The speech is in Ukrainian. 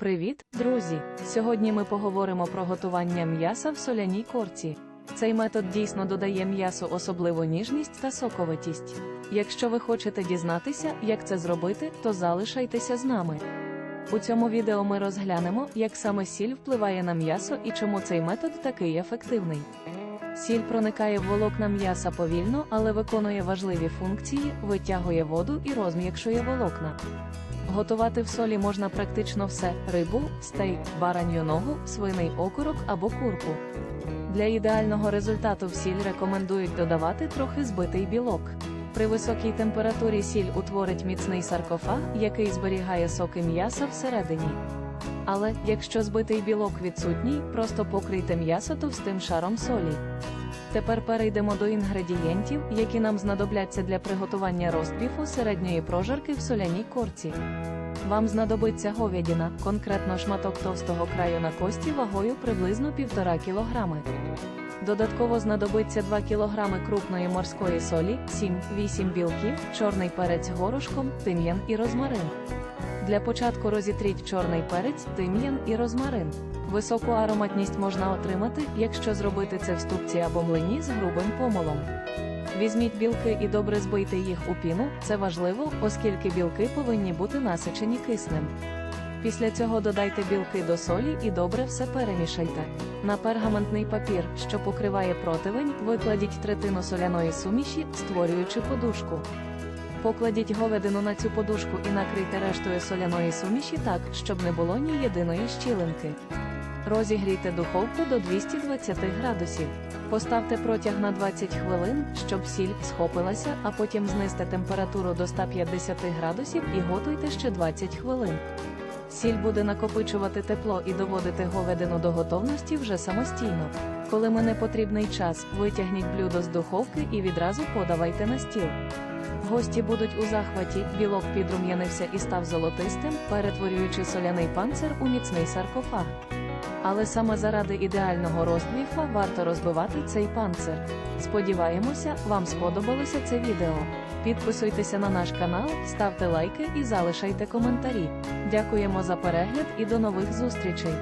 Привіт, друзі! Сьогодні ми поговоримо про готування м'яса в соляній корці. Цей метод дійсно додає м'ясу особливу ніжність та соковитість. Якщо ви хочете дізнатися, як це зробити, то залишайтеся з нами. У цьому відео ми розглянемо, як саме сіль впливає на м'ясо і чому цей метод такий ефективний. Сіль проникає в волокна м'яса повільно, але виконує важливі функції, витягує воду і розм'якшує волокна. Готувати в солі можна практично все: рибу, стейк, баранью ногу, свиний окорок або курку. Для ідеального результату в сіль рекомендують додавати трохи збитий білок. При високій температурі сіль утворить міцний саркофаг, який зберігає соки м'яса всередині. Але якщо збитий білок відсутній, просто покрийте м'ясо товстим шаром солі. Тепер перейдемо до інгредієнтів, які нам знадобляться для приготування ростбіфу середньої прожарки в соляній корці. Вам знадобиться говядина, конкретно шматок товстого краю на кості вагою приблизно 1,5 кг. Додатково знадобиться 2 кг крупної морської солі, 7-8 білків, чорний перець горошком, тим'ян і розмарин. Для початку розітріть чорний перець, тим'ян і розмарин. Високу ароматність можна отримати, якщо зробити це в ступці або млині з грубим помолом. Візьміть білки і добре збийте їх у піну, це важливо, оскільки білки повинні бути насичені киснем. Після цього додайте білки до солі і добре все перемішайте. На пергаментний папір, що покриває противень, викладіть третину соляної суміші, створюючи подушку. Покладіть говядину на цю подушку і накрийте рештою соляної суміші так, щоб не було ні єдиної щілинки. Розігрійте духовку до 220 градусів. Поставте протяг на 20 хвилин, щоб сіль схопилася, а потім знизьте температуру до 150 градусів і готуйте ще 20 хвилин. Сіль буде накопичувати тепло і доводити говядину до готовності вже самостійно. Коли мене потрібний час, витягніть блюдо з духовки і відразу подавайте на стіл. Гості будуть у захваті, білок підрум'янився і став золотистим, перетворюючи соляний панцир у міцний саркофаг. Але саме заради ідеального розбіфа варто розбивати цей панцир. Сподіваємося, вам сподобалося це відео. Підписуйтеся на наш канал, ставте лайки і залишайте коментарі. Дякуємо за перегляд і до нових зустрічей!